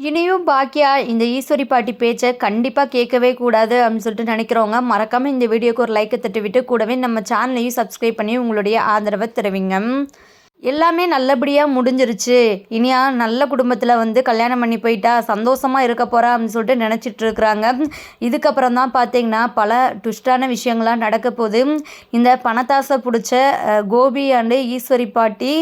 இனியும் பாக்கியா இந்த ஈஸ்வரி பாட்டி பேச்சை கண்டிப்பாக கேட்கவே கூடாது அப்படின்னு சொல்லிட்டு நினைக்கிறவங்க மறக்காமல் இந்த வீடியோக்கு ஒரு லைக்கை தட்டி விட்டு கூடவே நம்ம சேனலையும் சப்ஸ்கிரைப் பண்ணி உங்களுடைய ஆதரவை தருவீங்க. எல்லாமே நல்லபடியாக முடிஞ்சிருச்சு. இனியா நல்ல குடும்பத்தில் வந்து கல்யாணம் பண்ணி போயிட்டா சந்தோஷமாக இருக்க போகிறா அப்படின்னு சொல்லிட்டு நினச்சிட்டு இருக்கிறாங்க. இதுக்கப்புறம் தான் பார்த்தீங்கன்னா பல ட்விஸ்டான விஷயங்கள்லாம் நடக்க போகுது. இந்த பணத்தாசை பிடிச்ச கோபி அண்டு ஈஸ்வரி பாட்டி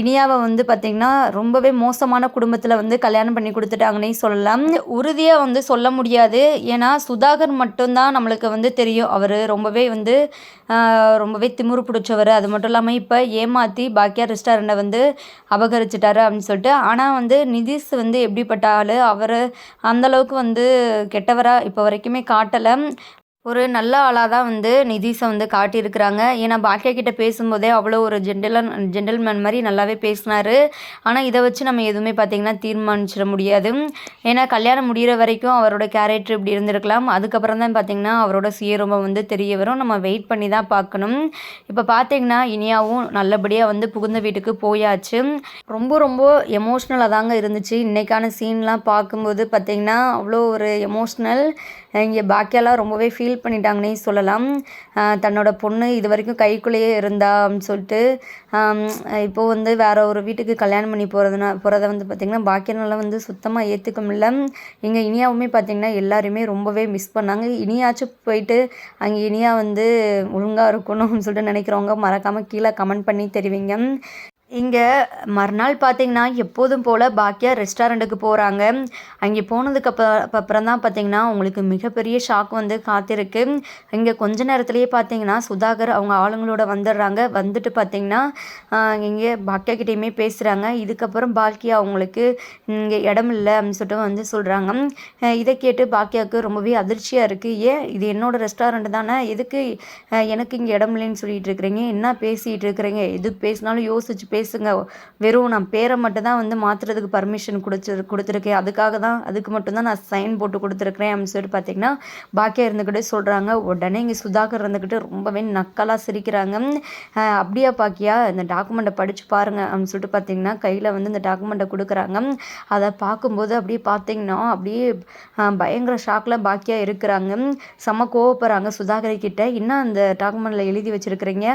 இனியாவை வந்து பார்த்திங்கன்னா ரொம்பவே மோசமான குடும்பத்தில் வந்து கல்யாணம் பண்ணி கொடுத்துட்டாங்கன்னே சொல்லலாம். உறுதியாக வந்து சொல்ல முடியாது. ஏன்னா சுதாகர் மட்டும்தான் நம்மளுக்கு வந்து தெரியும். அவர் ரொம்பவே வந்து ரொம்பவே திமுறு பிடிச்சவர். அது மட்டும் இல்லாமல் இப்போ ஏமாற்றி பாக்கியா ரெஸ்டாரண்ட்டை வந்து அபகரிச்சிட்டாரு அப்படின்னு சொல்லிட்டு. ஆனால் வந்து நிதிஷ் வந்து எப்படிப்பட்ட ஆள்? அவர் அந்தளவுக்கு வந்து கெட்டவராக இப்போ வரைக்குமே காட்டலை. ஒரு நல்ல ஆளாக தான் வந்து நிதிஷை வந்து காட்டியிருக்கிறாங்க. ஏன்னா பாக்கியா கிட்ட பேசும்போதே அவ்வளோ ஒரு ஜென்டலன் ஜென்டில்மேன் மாதிரி நல்லாவே பேசினாரு. ஆனால் இதை வச்சு நம்ம எதுவுமே பார்த்திங்கன்னா தீர்மானிச்சிட முடியாது. ஏன்னா கல்யாணம் முடிகிற வரைக்கும் அவரோட கேரக்டர் இப்படி இருந்திருக்கலாம். அதுக்கப்புறம் தான் பார்த்திங்கன்னா அவரோட சுயரூபம் வந்து தெரிய வரும். நம்ம வெயிட் பண்ணி தான் பார்க்கணும். இப்போ பார்த்திங்கன்னா இனியாவும் நல்லபடியாக வந்து புகுந்த வீட்டுக்கு போயாச்சு. ரொம்ப ரொம்ப எமோஷ்னலாக தாங்க இருந்துச்சு. இன்றைக்கான சீன்லாம் பார்க்கும்போது பார்த்திங்கன்னா அவ்வளோ ஒரு எமோஷ்னல் இங்கே பாக்கியாலாம் ரொம்பவே ஃபீல் பண்ணிட்டாங்கன்னே சொல்லலாம். தன்னோட பொண்ணு இது வரைக்கும் கைக்குள்ளேயே இருந்தா அப்படின்னு சொல்லிட்டு இப்போது இப்போ வந்து வேற ஒரு வீட்டுக்கு கல்யாணம் பண்ணி போகிறதுனா போகிறத வந்து பார்த்திங்கன்னா பாக்கியனால வந்து சுத்தமாக ஏற்றுக்க முடியல. இங்கே இனியாவுமே பார்த்திங்கன்னா எல்லாருமே ரொம்பவே மிஸ் பண்ணாங்க. இனியாச்சும் போயிட்டு அங்கே இனியா வந்து ஒழுங்காக இருக்கணும்னு சொல்லிட்டு நினைக்கிறவங்க மறக்காமல் கீழே கமெண்ட் பண்ணி தெரிவிங்க. இங்கே மறுநாள் பார்த்தீங்கன்னா எப்போதும் போல் பாக்கியா ரெஸ்டாரண்ட்டுக்கு போகிறாங்க அங்கே போனதுக்கு அப்புறம் தான் பார்த்தீங்கன்னா உங்களுக்கு மிகப்பெரிய ஷாக் வந்து காத்திருக்கு. இங்கே கொஞ்ச நேரத்துலேயே பார்த்தீங்கன்னா சுதாகர் அவங்க ஆளுங்களோட வந்துடுறாங்க. வந்துட்டு பார்த்தீங்கன்னா இங்கே பாக்கியா கிட்டேயுமே பேசுகிறாங்க இதுக்கப்புறம் பாக்கியா அவங்களுக்கு இங்கே இடம் இல்லை அப்படின்னு சொல்லிட்டு வந்து சொல்கிறாங்க இதை கேட்டு பாக்கியாவுக்கு ரொம்பவே அதிர்ச்சியாக இருக்குது ஏன்? இது என்னோடய ரெஸ்டாரண்ட் தானே? எதுக்கு எனக்கு இங்கே இடம் இல்லைன்னு சொல்லிட்டு இருக்கிறீங்க? என்ன பேசிகிட்டு இருக்கிறீங்க? எது பேசினாலும் யோசிச்சு பேசுங்க வெறும் நான் பேரை மட்டும் தான் வந்து மாற்றுறதுக்கு பர்மிஷன் கொடுத்து கொடுத்துருக்கேன். அதுக்காக தான் அதுக்கு மட்டும்தான் நான் சைன் போட்டு கொடுத்துருக்குறேன் அப்படின்னு சொல்லிட்டு பார்த்தீங்கன்னா பாக்கியா இருந்துக்கிட்டே சொல்கிறாங்க உடனே இங்கே சுதாகர் இருந்துக்கிட்டு ரொம்பவே நக்கலாக சிரிக்கிறாங்க. அப்படியா பாக்கியா இந்த டாக்குமெண்ட்டை படித்து பாருங்க அப்படின்னு சொல்லிட்டு பார்த்தீங்கன்னா கையில் வந்து இந்த டாக்குமெண்ட்டை கொடுக்குறாங்க. அதை பார்க்கும்போது அப்படியே பார்த்தீங்கன்னா அப்படியே பயங்கர ஷாக்கில் பாக்கியா இருக்கிறாங்க. செம்ம கோவப்படுறாங்க சுதாகர் கிட்ட. என்ன அந்த டாக்குமெண்ட்டில் எழுதி வச்சிருக்கிறீங்க?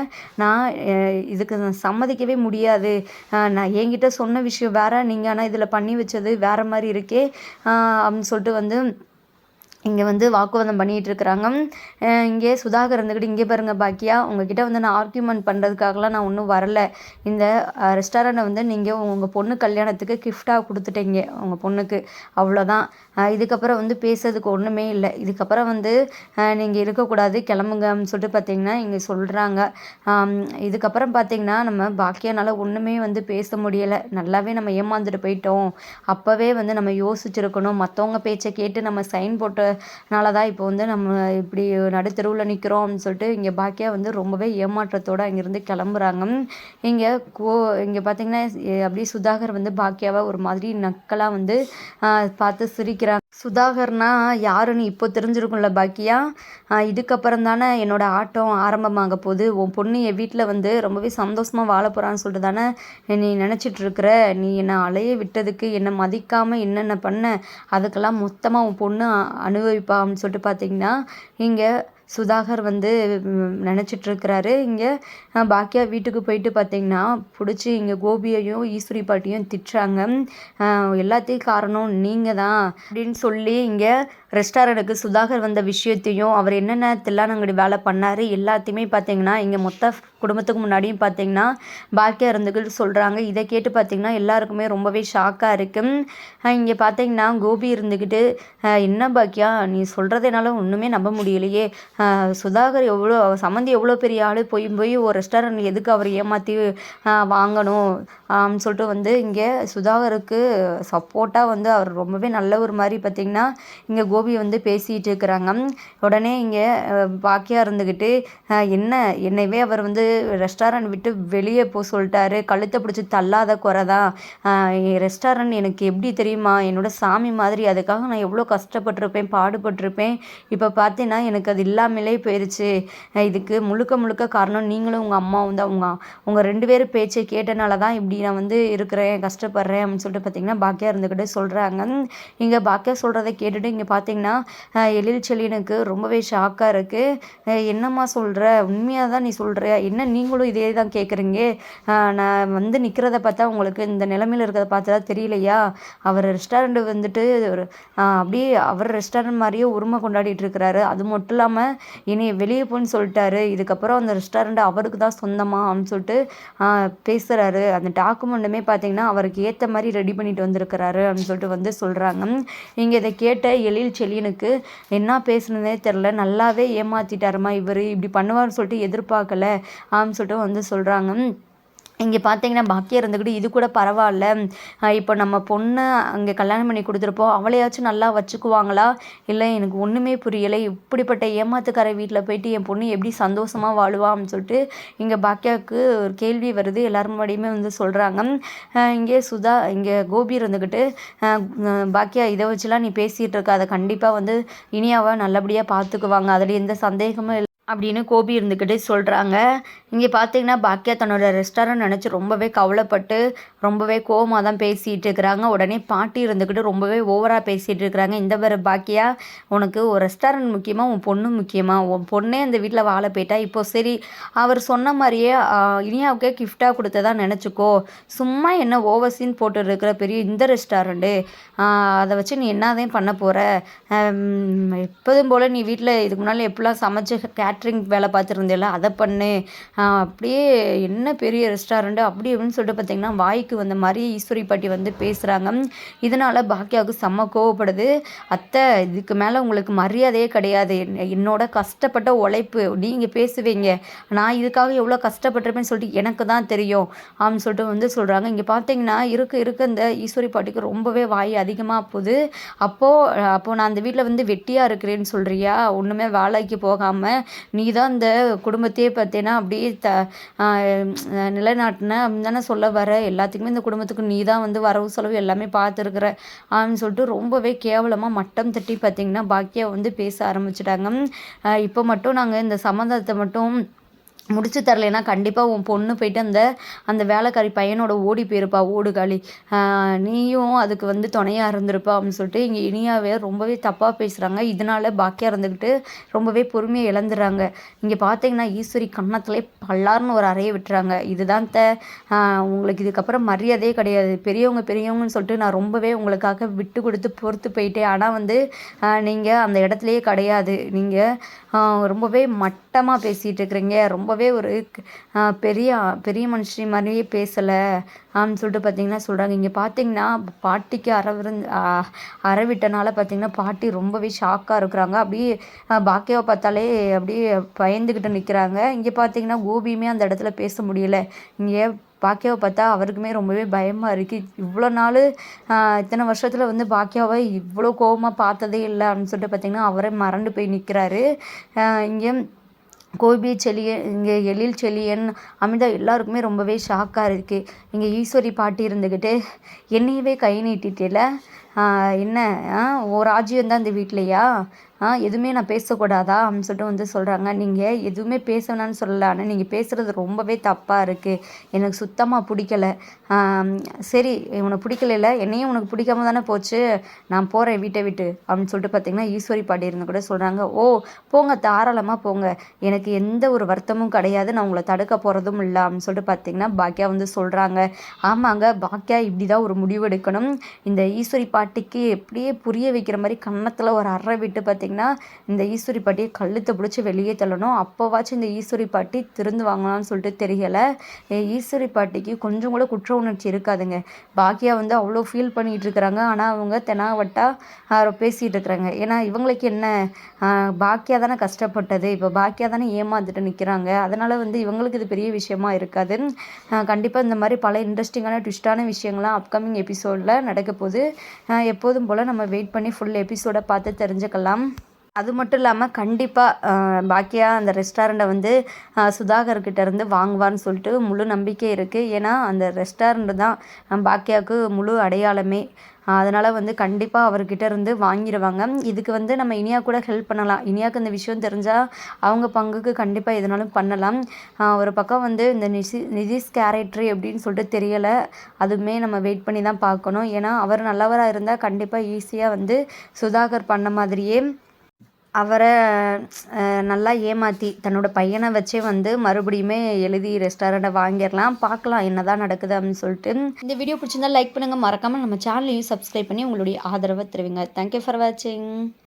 நான் இதுக்கு சம்மதிக்கவே முடியாது. அஹ், நான் என்கிட்ட சொன்ன விஷயம் வேற நீங்கள் ஆனால் இதில் பண்ணி வச்சது வேற மாதிரி இருக்கே அப்படின்னு சொல்லிட்டு வந்து இங்கே வந்து வாக்குவாதம் பண்ணிகிட்டு இருக்கிறாங்க. இங்கே சுதாகர் இருந்துக்கிட்டு இங்கே பாருங்க பாக்கியா உங்ககிட்ட வந்து நான் ஆர்கியூமெண்ட் பண்ணுறதுக்காகலாம் நான் ஒன்றும் வரல. இந்த ரெஸ்டாரண்ட்டை வந்து நீங்கள் உங்கள் பொண்ணு கல்யாணத்துக்கு கிஃப்டாக கொடுத்துட்டீங்க உங்கள் பொண்ணுக்கு. அவ்வளோதான் இதுக்கப்புறம் வந்து பேசுறதுக்கு ஒன்றுமே இல்லை. இதுக்கப்புறம் வந்து நீங்கள் இருக்கக்கூடாது கிளம்புங்கன்னு சொல்லிட்டு பார்த்தீங்கன்னா இங்கே சொல்கிறாங்க இதுக்கப்புறம் பார்த்தீங்கன்னா நம்ம பாக்கியானால் ஒன்றுமே வந்து பேச முடியலை. நல்லாவே நம்ம ஏமாந்துட்டு போயிட்டோம். அப்போவே வந்து நம்ம யோசிச்சிருக்கணும். மற்றவங்க பேச்சை கேட்டு நம்ம சைன் போட்டனால தான் இப்போ வந்து நம்ம இப்படி நடுத்தருவில் நிற்கிறோம் அப்படின்னு சொல்லிட்டு இங்கே பாக்கியா வந்து ரொம்பவே ஏமாற்றத்தோடு அங்கேருந்து கிளம்புறாங்க. இங்கே கோ இங்கே பார்த்தீங்கன்னா அப்படியே சுதாகர் வந்து பாக்கியாவை ஒரு மாதிரி நக்கலாக வந்து பார்த்து சிரிக்கிற சிரிக்கிறாங்க சுதாகர்னா யாருன்னு இப்போ தெரிஞ்சிருக்கும்ல பாக்கியா? இதுக்கப்புறம் தானே என்னோட ஆட்டம் ஆரம்பமாக போகுது. உன் பொண்ணு என் வீட்டில் வந்து ரொம்பவே சந்தோஷமாக வாழ போகிறான்னு சொல்லிட்டு தானே நீ நினச்சிட்டு இருக்கிற? நீ என்னை அலைய விட்டதுக்கு என்னை மதிக்காமல் என்னென்ன பண்ண? அதுக்கெல்லாம் மொத்தமாக உன் பொண்ணு அனுபவிப்பா அப்படின்னு சொல்லிட்டு பார்த்தீங்கன்னா இங்கே சுதாகர் வந்து நினச்சிட்ருக்கிறாரு. இருக்கிறாரு இங்கே பாக்கியா வீட்டுக்கு போயிட்டு பார்த்தீங்கன்னா பிடிச்சி இங்கே கோபியையும் ஈஸ்வரி பாட்டியும் திட்டுறாங்க அஹ், எல்லாத்தையும் காரணம் நீங்கள் தான் அப்படின்னு சொல்லி இங்கே ரெஸ்டாரண்ட்டுக்கு சுதாகர் வந்த விஷயத்தையும் அவர் என்னென்ன தில்லானங்கடி வேலை பண்ணார் எல்லாத்தையுமே பார்த்தீங்கன்னா இங்கே மொத்த குடும்பத்துக்கு முன்னாடியும் பார்த்தீங்கன்னா பாக்கியா இருந்துக்கிட்டு சொல்கிறாங்க இதை கேட்டு பார்த்தீங்கன்னா எல்லாருக்குமே ரொம்பவே ஷாக்காக இருக்குது இங்கே பார்த்தீங்கன்னா கோபி இருந்துக்கிட்டு என்ன பாக்கியா நீ சொல்கிறதுனால ஒன்றுமே நம்ப முடியலையே. சுதாகர் எவ்வளோ சம்மந்தி எவ்வளோ பெரிய ஆள் போய் போய் ஒரு ரெஸ்டாரண்ட் எதுக்கு அவர் ஏமாற்றி வாங்கணும் அப்படின்னு சொல்லிட்டு வந்து இங்கே சுதாகருக்கு சப்போர்ட்டாக வந்து அவர் ரொம்பவே நல்ல ஒரு மாதிரி பார்த்தீங்கன்னா இங்கே கோ கோபி வந்து பேசிகிட்டு இருக்கிறாங்க உடனே இங்கே பாக்கியா இருந்துக்கிட்டு என்ன? என்னையவே அவர் வந்து ரெஸ்டாரண்ட் விட்டு வெளியே போக சொல்லிட்டாரு. கழுத்தை பிடிச்சி தள்ளாத குறை தான். ரெஸ்டாரண்ட் எனக்கு எப்படி தெரியுமா? என்னோட சாமி மாதிரி. அதுக்காக நான் எவ்வளோ கஷ்டப்பட்டிருப்பேன் பாடுபட்டிருப்பேன். இப்போ பார்த்தீங்கன்னா எனக்கு அது இல்லாமலே போயிடுச்சு இதுக்கு முழுக்க முழுக்க காரணம் நீங்களும் உங்கள் அம்மாவும் தான். உங்கள் உங்கள் ரெண்டு பேரும் பேச்சை கேட்டனால தான் இப்படி நான் வந்து இருக்கிறேன் கஷ்டப்படுறேன் அப்படின்னு சொல்லிட்டு பார்த்தீங்கன்னா பாக்கியா இருந்துக்கிட்டு சொல்கிறாங்க இங்கே பாக்கியா சொல்கிறத கேட்டுட்டு இங்கே பார்த்து பார்த்தீங்கன்னா எழில் செலினுக்கு ரொம்பவே ஷாக்காக இருக்குது என்னம்மா சொல்கிற உண்மையாக தான் நீ சொல்கிற என்ன நீங்களும் இதே தான் கேட்குறீங்க நான் வந்து நிற்கிறத பார்த்தா உங்களுக்கு இந்த நிலமையில் இருக்கிறத பார்த்தா தெரியலையா? அவர் ரெஸ்டாரண்ட் வந்துட்டு ஒரு அப்படியே அவர் ரெஸ்டாரண்ட் மாதிரியே உரிமை கொண்டாடிட்டு இருக்கிறாரு. அது மட்டும் இல்லாமல் இனி வெளியே போன்னு சொல்லிட்டாரு. இதுக்கப்புறம் அந்த ரெஸ்டாரண்ட் அவருக்கு தான் சொந்தமா அப்படின்னு சொல்லிட்டு பேசுகிறாரு அந்த டாக்குமெண்ட்டுமே பார்த்தீங்கன்னா அவருக்கு ஏற்ற மாதிரி ரெடி பண்ணிட்டு வந்திருக்கிறாரு அப்படின்னு சொல்லிட்டு வந்து சொல்கிறாங்க இங்கே இதை கேட்ட எழில் செழியனுக்கு என்ன பேசுனதே தெரில நல்லாவே ஏமாற்றிட்டாருமா இவர் இப்படி பண்ணுவார்னு சொல்லிட்டு எதிர்பார்க்கல அப்படின்னு சொல்லிட்டு வந்து சொல்கிறாங்க இங்கே பார்த்தீங்கன்னா பாக்கியம் இருந்துக்கிட்டு இது கூட பரவாயில்ல. இப்போ நம்ம பொண்ணை அங்கே கல்யாணம் பண்ணி கொடுத்துருப்போம் அவளையாச்சும் நல்லா வச்சுக்குவாங்களா? இல்லை எனக்கு ஒன்றுமே புரியலை. இப்படிப்பட்ட ஏமாத்துக்கார வீட்டில் போயிட்டு என் பொண்ணு எப்படி சந்தோஷமாக வாழுவான்னு சொல்லிட்டு இங்கே பாக்கியாவுக்கு ஒரு கேள்வி வருது. எல்லாரும் முன்னாடியுமே வந்து சொல்கிறாங்க இங்கே சுதா இங்கே கோபி இருந்துக்கிட்டு பாக்கியா இதை வச்சுலாம் நீ பேசிகிட்டு இருக்க அதை கண்டிப்பாக வந்து இனியாவை நல்லபடியாக பார்த்துக்குவாங்க அதில் எந்த சந்தேகமும் இல்லை. அப்படின்னு கோபி இருந்துக்கிட்டே சொல்கிறாங்க இங்கே பார்த்தீங்கன்னா பாக்கியா தன்னோட ரெஸ்டாரண்ட் நினச்சி ரொம்பவே கவலைப்பட்டு ரொம்பவே கோவமாக தான் பேசிகிட்டு இருக்கிறாங்க. உடனே பாட்டி இருந்துக்கிட்டு ரொம்பவே ஓவராக பேசிகிட்டு இருக்கிறாங்க. இந்த வேறு பாக்கியா உனக்கு ஒரு ரெஸ்டாரண்ட் முக்கியமாக உன் பொண்ணு முக்கியமாக உன் பொண்ணே அந்த வீட்டில் வாழ போயிட்டா இப்போ சரி அவர் சொன்ன மாதிரியே இனியாவுக்கே கிஃப்டாக கொடுத்ததா நினச்சிக்கோ. சும்மா என்ன ஓவர்சீன் போட்டு இருக்கிற பெரிய இந்த ரெஸ்டாரண்ட்டு அதை வச்சு நீ என்னதான் பண்ண போகிற எப்போதும் போல் நீ வீட்டில் இதுக்கு முன்னால் எப்படிலாம் சமைச்சு கேட்ரிங் வேலை பார்த்துருந்தேல அதை பண்ணு. அப்படியே என்ன பெரிய ரெஸ்டாரண்ட்டு அப்படி அப்படின்னு சொல்லிட்டு பார்த்தீங்கன்னா வாய்க்கு வந்த மாதிரி ஈஸ்வரி பாட்டி வந்து பேசுகிறாங்க இதனால் பாக்கியாவுக்கு செம்ம கோவப்படுது. அத்தை இதுக்கு மேலே உங்களுக்கு மரியாதையே கிடையாது. என்னோட கஷ்டப்பட்ட உழைப்பு நீங்கள் பேசுவீங்க. நான் இதுக்காக எவ்வளோ கஷ்டப்பட்டிருப்பேன்னு சொல்லிட்டு எனக்கு தான் தெரியும் அப்படின்னு சொல்லிட்டு வந்து சொல்கிறாங்க இங்கே பார்த்தீங்கன்னா இருக்க இருக்க. இந்த ஈஸ்வரி பாட்டிக்கு ரொம்பவே வாய் அதிகமாக போகுது. அப்போது அப்போது நான் அந்த வீட்டில் வந்து வெட்டியாக இருக்கிறேன்னு சொல்கிறியா ஒன்றுமே வேலைக்கு போகாமல் நீ தான் இந்த குடும்பத்தையே பார்த்தீங்கன்னா அப்படியே த நிலைநாட்டின அப்படின்னு தானே சொல்ல வர. எல்லாத்துக்குமே இந்த குடும்பத்துக்கு நீ தான் வந்து வரவு செலவு எல்லாமே பார்த்துருக்குற அப்படின்னு சொல்லிட்டு ரொம்பவே கேவலமாக மட்டம் தட்டி பார்த்திங்கன்னா பாக்கியா வந்து பேச ஆரம்பிச்சிட்டாங்க. இப்போ மட்டும் நாங்கள் இந்த சம்மந்தத்தை மட்டும் முடிச்சு தரலைன்னா கண்டிப்பாக உன் பொண்ணு போயிட்டு அந்த அந்த வேலைக்காரி பையனோட ஓடி போயிருப்பா ஓடுகாலி நீயும் அதுக்கு வந்து துணையாக இருந்திருப்பா அப்படின்னு சொல்லிட்டு இங்கே இனியாவே ரொம்பவே தப்பாக பேசுகிறாங்க இதனால பாக்கியாக இருந்துக்கிட்டு ரொம்பவே பொறுமையை இழந்துடுறாங்க இங்கே பார்த்தீங்கன்னா ஈஸ்வரி கன்னத்துலேயே பல்லார்னு ஒரு அறையை விட்டுறாங்க. இதுதான் த உங்களுக்கு இதுக்கப்புறம் மரியாதையே கிடையாது. பெரியவங்க பெரியவங்கன்னு சொல்லிட்டு நான் ரொம்பவே உங்களுக்காக விட்டு கொடுத்து பொறுத்து போயிட்டேன். ஆனால் வந்து நீங்கள் அந்த இடத்துலையே கிடையாது. நீங்கள் ரொம்பவே மட்டமாக பேசிகிட்டு இருக்கிறீங்க. ரொம்ப ரொம்பவே ஒரு பெரிய பெரிய மனுஷி மாதிரியே பேசலை. அப்படின்னு சொல்லிட்டு பார்த்தீங்கன்னா சொல்கிறாங்க இங்கே பார்த்தீங்கன்னா பாட்டிக்கு அரவிருந்து அறவிட்டனால பார்த்தீங்கன்னா பாட்டி ரொம்பவே ஷாக்காக இருக்கிறாங்க. அப்படியே பாக்கியாவை பார்த்தாலே அப்படியே பயந்துக்கிட்டு நிற்கிறாங்க இங்கே பார்த்தீங்கன்னா கோபியுமே அந்த இடத்துல பேச முடியல. இங்கே பாக்கியாவை பார்த்தா அவருக்குமே ரொம்பவே பயமாக இருக்குது இவ்வளோ நாள் இத்தனை வருஷத்தில் வந்து பாக்கியாவை இவ்வளோ கோபமாக பார்த்ததே இல்லை அப்படின்னு சொல்லிட்டு பார்த்திங்கன்னா அவரே மறண்டு போய் நிற்கிறாரு இங்கே கோபி செலியன் இங்கே எழில் செலியன் அமிதா எல்லாருக்குமே ரொம்பவே ஷாக்காக இருக்குது இங்கே ஈஸ்வரி பாட்டி இருந்துக்கிட்டு என்னையவே கை நீட்டிட்டில? என்ன? ஓ ராஜ்யம் தான் இந்த வீட்லையா? எதுவுமே நான் பேசக்கூடாதா அப்படின்னு சொல்லிட்டு வந்து சொல்கிறாங்க நீங்கள் எதுவுமே பேச சொல்லலை. ஆனால் நீங்கள் பேசுகிறது ரொம்பவே தப்பாக இருக்குது எனக்கு சுத்தமாக பிடிக்கல. சரி உனக்கு பிடிக்கல என்னையும் உனக்கு பிடிக்காம தானே போச்சு. நான் போகிறேன் வீட்டை விட்டு அப்படின்னு சொல்லிட்டு பார்த்தீங்கன்னா ஈஸ்வரி பாட்டி இருந்து கூட சொல்கிறாங்க ஓ போங்க தாராளமாக போங்க. எனக்கு எந்த ஒரு வருத்தமும் கிடையாது. நான் உங்களை தடுக்க போகிறதும் இல்லை அப்படின்னு சொல்லிட்டு பார்த்தீங்கன்னா பாக்கியா வந்து சொல்கிறாங்க ஆமாங்க பாக்கியா இப்படி தான் ஒரு முடிவு எடுக்கணும். இந்த ஈஸ்வரி பாட்டிக்கு எப்படியே புரிய வைக்கிற மாதிரி கன்னத்தில் ஒரு அறை விட்டு பார்த்தீங்கன்னா பார்த்திங்கன்னா இந்த ஈஸ்வரி பாட்டியை கழுத்தை பிடிச்சி வெளியே தள்ளணும். அப்போவாச்சும் இந்த ஈஸ்வரி பாட்டி திருந்து வாங்கலாம்னு சொல்லிட்டு தெரியலை. ஈஸ்வரி பாட்டிக்கு கொஞ்சம் கூட குற்ற உணர்ச்சி இருக்காதுங்க. பாக்கியா வந்து அவ்வளோ ஃபீல் பண்ணிகிட்டு இருக்கிறாங்க. ஆனால் அவங்க தெனாவட்டா பேசிகிட்டு இருக்கிறாங்க. ஏன்னா இவங்களுக்கு என்ன? பாக்கியா தானே கஷ்டப்பட்டது. இப்போ பாக்கியா தானே ஏமாந்துட்டு நிற்கிறாங்க அதனால் வந்து இவங்களுக்கு இது பெரிய விஷயமா இருக்காது. கண்டிப்பாக இந்த மாதிரி பல இன்ட்ரெஸ்டிங்கான ட்விஸ்டான விஷயங்கள்லாம் அப்கமிங் எபிசோடில் நடக்க போகுது. எப்போதும் போல் நம்ம வெயிட் பண்ணி ஃபுல் எபிசோடை பார்த்து தெரிஞ்சுக்கலாம். அது மட்டும் இல்லாமல் கண்டிப்பாக பாக்கியா அந்த ரெஸ்டாரண்ட்டை வந்து சுதாகர்கிட்ட இருந்து வாங்குவான்னு சொல்லிட்டு முழு நம்பிக்கை இருக்குது ஏன்னா அந்த ரெஸ்டாரண்ட்டு தான் பாக்கியாவுக்கு முழு அடையாளமே. அதனால் வந்து கண்டிப்பாக அவர்கிட்ட இருந்து வாங்கிடுவாங்க இதுக்கு வந்து நம்ம இனியா கூட ஹெல்ப் பண்ணலாம். இனியாவுக்கு இந்த விஷயம் தெரிஞ்சால் அவங்க பங்குக்கு கண்டிப்பாக எதுனாலும் பண்ணலாம். ஒரு பக்கம் வந்து இந்த நிசி நிதிஷ் கேரக்டர் எப்படின்னு சொல்லிட்டு தெரியலை. அதுவுமே நம்ம வெயிட் பண்ணி தான் பார்க்கணும். ஏன்னா அவர் நல்லவராக இருந்தால் கண்டிப்பாக ஈஸியாக வந்து சுதாகர் பண்ண மாதிரியே அவரை நல்லா ஏமாற்றி தன்னோட பையனை வச்சே வந்து மறுபடியுமே எழுதி ரெஸ்டாரண்ட்டை வாங்கிடலாம் பார்க்கலாம் என்ன தான் நடக்குது அப்படின்னு சொல்லிட்டு. இந்த வீடியோ பிடிச்சிருந்தா லைக் பண்ணுங்கள் மறக்காமல் நம்ம சேனலையும் சப்ஸ்கிரைப் பண்ணி உங்களுடைய ஆதரவை தருவீங்க. தேங்க்யூ ஃபார் வாட்சிங்